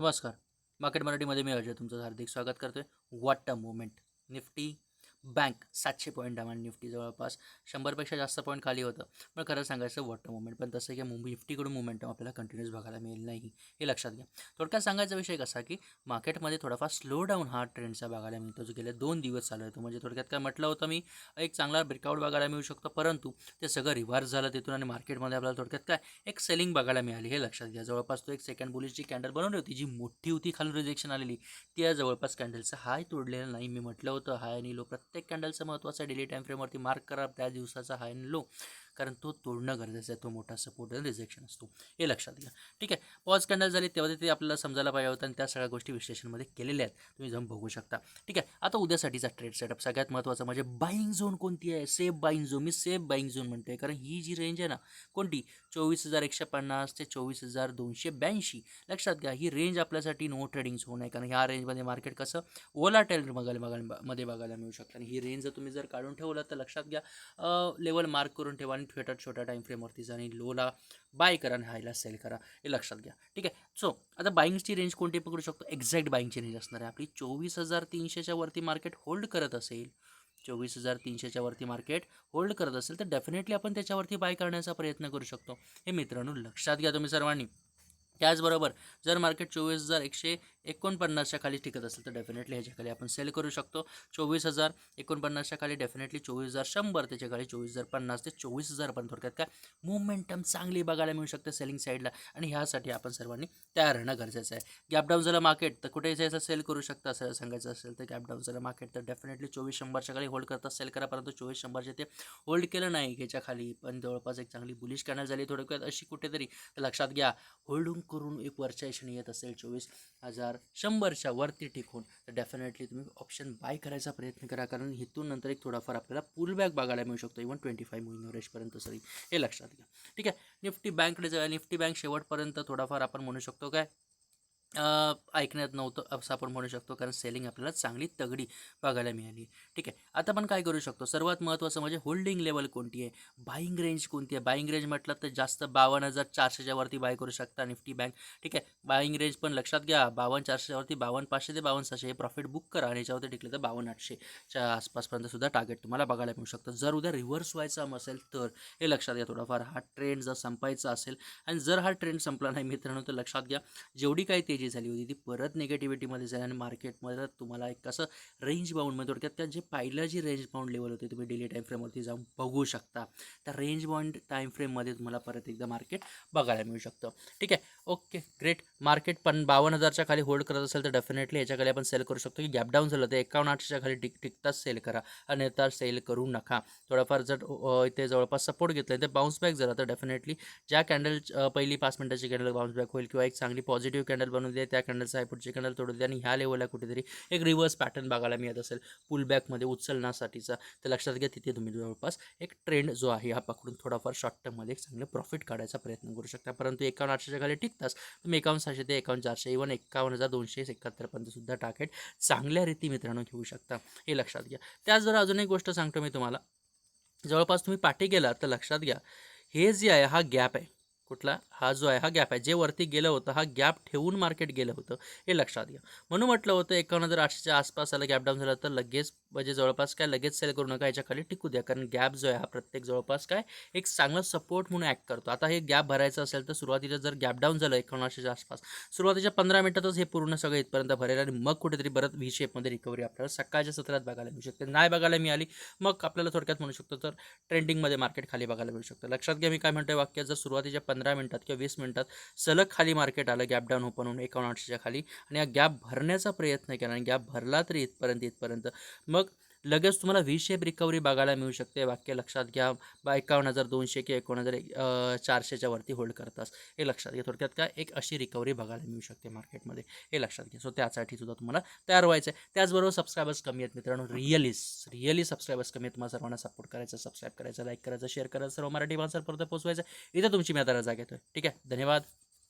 नमस्कार. मार्केट मराठीमध्ये मी अजय तुमचं हार्दिक स्वागत करतोय. आहे अ मुवमेंट निफ्टी बँक सातशे पॉईंट डाऊन निफ्टी जवळपास शंभरपेक्षा जास्त पॉईंट खाली होतं. पण खरं सांगायचं वॉटर मुवमेंट पण तसं की मुंबई निफ्टीकडून मुवमेंटम आपल्याला कंटिन्यूस बघायला मिळेल नाही हे लक्षात घ्या. थोडक्यात सांगायचा विषय कसा की मार्केटमध्ये थोडाफार स्लो डाऊन हा ट्रेंडचा बघायला मिळतो. जो गेले दोन दिवस चालू होतो म्हणजे थोडक्यात काय म्हटलं होतं मी एक चांगला ब्रेकआउट बघायला मिळू शकतो परंतु ते सगळं रिव्हर्स झालं तिथून आणि मार्केटमध्ये आपल्याला थोडक्यात काय एक सेलिंग बघायला मिळाली हे लक्षात घ्या. जवळपास तो एक सेकंड बुलिशची कॅन्डल बनवली होती जी मोठी होती खालून रिजेक्शन आलेली त्या जवळपास कॅन्डलचा हाय तोडलेला नाही. मी म्हटलं होतं हाय आणि लोक प्रत्येक कॅन्डलचं महत्त्वाचं डेली टाईम फ्रेमवरती मार्क करा त्या दिवसाचा हाय अँड लो कारण तो तोडणं गरजेचं आहे तो मोठा सपोर्ट आणि रिजेक्शन असतो. हे लक्षात घ्या. ठीक आहे? पॉज कॅन्डल झाली तेव्हा ते आपल्याला समजायला पाहिजे होतं आणि त्या सगळ्या गोष्टी विश्लेषणमध्ये केलेल्या आहेत. तुम्ही जाऊन बघू शकता. ठीक आहे? आता उद्यासाठीचा ट्रेड सेटअप सगळ्यात महत्त्वाचा म्हणजे बाईंग झोन कोणती आहे? सेफ बाईंग झोन मी सेफ बाईंग झोन म्हणतोय. कारण ही जी रेंज आहे ना कोणती? चोवीस हजार एकशे पन्नास ते चोवीस हजार दोनशे ब्याऐंशी. लक्षात घ्या ही रेंज आपल्यासाठी नो ट्रेडिंग झोन आहे. कारण ह्या रेंजमध्ये मार्केट कसं? ओलाटेल बघायला बघायला मध्ये बघायला मिळू शकतं. आणि ही रेंज जर तुम्ही जर काढून ठेवलं तर लक्षात घ्या लेवल मार्क करून ठेवा. आणि छोट्या छोट्या टाईम फ्रेमवरती जा आणि लोला बाय करा आणि हायला सेल करा. हे लक्षात घ्या. ठीक आहे? सो आता बाईंगची रेंज कोणती पकडू शकतो? एक्झॅक्ट बाईंगची रेंज असणार आहे. आपली चोवीस हजार तीनशेच्या वरती मार्केट होल्ड करत असेल चोवीस हजार तीनशेच्या वरती मार्केट होल्ड करत असेल तर डेफिनेटली आपण त्याच्यावरती बाय करण्याचा प्रयत्न करू शकतो. हे मित्रांनो लक्षात घ्या तुम्ही सर्वांनी. त्याचबरोबर जर मार्केट चोवीस हजार एकशे एकोणपन्नासच्या खाली टिकत असेल तर डेफिनेटली ह्याच्या खाली आपण सेल करू शकतो. चोवीस हजार एकोणपन्नासच्या खाली डेफिनेटली चोवीस हजार शंभर त्याच्याखाली चोवीस हजार पन्नास ते चोवीस हजार पण थोडक्यात काय मुवमेंटम चांगली बघायला मिळू शकते सेलिंग साईडला आणि ह्यासाठी आपण सर्वांनी तयार राहणं गरजेचं आहे. गॅप डाऊन झालं मार्केट तर कुठे जायचं सेल करू शकता असं सांगायचं असेल तर गॅपडाऊन झालं मार्केट तर डेफिनेटली चोवीस शंभरच्या खाली होल्ड करता सेल करा. परंतु चोवीस शंभरचे ते होल्ड केलं नाही ह्याच्या खाली पण जवळपास एक चांगली बुलिश कॅनल झाली थोडक्यात अशी कुठेतरी. लक्षात घ्या होल्डिंग करून एक वर्षा येत असेल चोवीस हजार. शंभरच्या वरती टिकून तर डेफिनेटली तुम्ही ऑप्शन बाय करायचा प्रयत्न करा. कारण इथून नंतर एक थोडाफार आपल्याला पुल बॅक बघायला मिळू शकतो. इव्हन ट्वेंटी फाय मूविंग एव्हरेजपर्यंत सरी हे लक्षात घ्या. ठीक आहे? निफ्टी बँकडे जाऊया. निफ्टी बँक शेवटपर्यंत थोडाफार आपण म्हणू शकतो काय? ऐकण्यात नव्हतं असं आपण म्हणू शकतो. कारण सेलिंग आपल्याला चांगली तगडी बघायला मिळाली. ठीक आहे. आता आपण काय करू शकतो? सर्वात महत्त्वाचं म्हणजे होल्डिंग लेवल कोणती आहे? बाईंग रेंज कोणती आहे? बाईंग रेंज म्हटलं तर जास्त बावन्न हजार चारशेच्या वरती बाय करू शकता निफ्टी बँक ठीक आहे. बाईंग रेंज पण लक्षात घ्या. बावन्न चारशेवरती बावन्न पाचशे ते बावन्न सहाशे हे प्रॉफिट बुक करा आणि याच्यावरती टिकलं तर बावन्न आठशेच्या आसपासपर्यंत सुद्धा टार्गेट तुम्हाला बघायला मिळू शकतं. जर उद्या रिव्हर्स व्हायचं असेल तर हे लक्षात घ्या थोडाफार. हा ट्रेंड जर संपायचा असेल आणि जर हा ट्रेंड संपला नाही मित्रांनो तर लक्षात घ्या. जेवढी काही तेजी झाली होती ती परत निगेटिव्हिटीमध्ये जाईल आणि मार्केटमध्ये तुम्हाला एक कसं रेंज बाउंडमध्ये थोडक्यात त्या जे पहिलं जी रेंज बाउंड लेवल होती तुम्ही डेली टाईम फ्रेमवरती जाऊन बघू शकता. त्या रेंज बाउंड टाईम फ्रेममध्ये तुम्हाला परत एकदा मार्केट बघायला मिळू शकतं. ठीक आहे? ओके ग्रेट मार्केट पण बावन्न हजारच्या खाली होल्ड करत असेल तर डेफिनेटली याच्याखाली आपण सेल करू शकतो. की गॅप डाऊन झालं तर एकावन्न आठशेच्या खाली टिक टिकताच सेल करा. आणि तर सेल करू नका. थोडाफार जर इथे जवळपास सपोर्ट घेतलं तर बाउन्स बॅक झाला तर डेफिनेटली ज्या कॅन्डल पहिली पाच मिनटाची कॅन्डल बाउन्स बॅक होईल किंवा एक चांगली पॉझिटिव्ह कॅन्डल बनवून त्या कॅन्डलचा आहे पुढची कॅन्डल तोडू आणि ह्या लेवलला कुठेतरी एक रिव्हर्स पॅटर्न बघायला मिळत असेल. पुलबॅकमध्ये उचलण्यासाठीचा. तर लक्षात घ्या तिथे तुम्ही जवळपास एक ट्रेंड जो आहे हा पकडून थोडाफार शॉर्ट टर्ममध्ये एक चांगलं प्रॉफिट काढायचा प्रयत्न करू शकता. परंतु एकावन्न आठशेच्या खाली टिकताच तुम्ही एकावन्न सहाशे ते एकावन्न चारशे इव्हन एकावन्न हजार दोनशे एकाहत्तरपर्यंत सुद्धा टार्गेट चांगल्या रीती मित्रांनो घेऊ शकता. हे लक्षात घ्या. त्याच जर अजून एक गोष्ट सांगतो मी तुम्हाला. जवळपास तुम्ही पाठी गेलात तर लक्षात घ्या. हे जे आहे हा गॅप आहे. कुठला? हा जो आहे हा गॅप आहे. जे वरती गेलं होतं हा गॅप ठेवून मार्केट गेलं होतं हे लक्षात घ्या. म्हणून म्हटलं होतं एकावन्न हजार आठशेच्या आसपास याला गॅप डाऊन झाला तर लगेच म्हणजे जवळपास काय लगेच सेल करू नका याच्या खाली टिकू द्या. कारण गॅप जो आहे हा प्रत्येक जवळपास काय एक चांगला सपोर्ट म्हणून ॲक्ट करतो. आता हे गॅप भरायचं असेल तर सुरुवातीला जर गॅप डाऊन झालं एकावन्न आठशेच्या आसपास सुरुवातीच्या पंधरा मिनिटातच हे पूर्ण सगळं इथपर्यंत भरेल आणि मग कुठेतरी बरं व्ही शेपमध्ये रिकव्हरी आपल्याला सकाळच्या सत्रात बघायला मिळू शकते. नाही बघायला मिळाली मग आपल्याला थोडक्यात म्हणू शकतो तर ट्रेंडिंगमध्ये मार्केट खाली बघायला मिळू शकतं. लक्षात घ्या मी काय म्हणतोय वाक्य जर सुरुवातीच्या पंधरा मिनिटात किंवा वीस मिनिटात सलग खाली मार्केट आलं गॅप डाऊन ओपन होऊन एकावन्न आठशेच्या खाली आणि हा गॅप भरण्याचा प्रयत्न केला आणि गॅप भरला तरी इथपर्यंत इथपर्यंत मग लगेच तुम्हाला व्ही शेप रिकव्हरी बघायला मिळू शकते. वाक्य लक्षात घ्या. बा एकावन्न हजार दोनशे किंवा एकोण हजार एक चारशेच्या वरती होल्ड करतास. हे लक्षात घ्या. थोडक्यात काय? एक अशी रिकव्हरी बघायला मिळू शकते मार्केटमध्ये हे लक्षात घ्या. सो त्यासाठी सुद्धा तुम्हाला तयार व्हायचं आहे त्याचबरोबर सबस्क्रायबर्स कमी आहेत मित्रांनो. रिअलीस रिअली सबस्क्रायबर्स कमी आहेत. तुम्हाला सर्वांना सपोर्ट करायचं सबस्क्राईब करायचं लाईक करायचं शेअर करायचं सर्व मराठी भाषा परत पोहोचवायचं. इथं तुमची मी आता रजा घेतो ठीक आहे? धन्यवाद.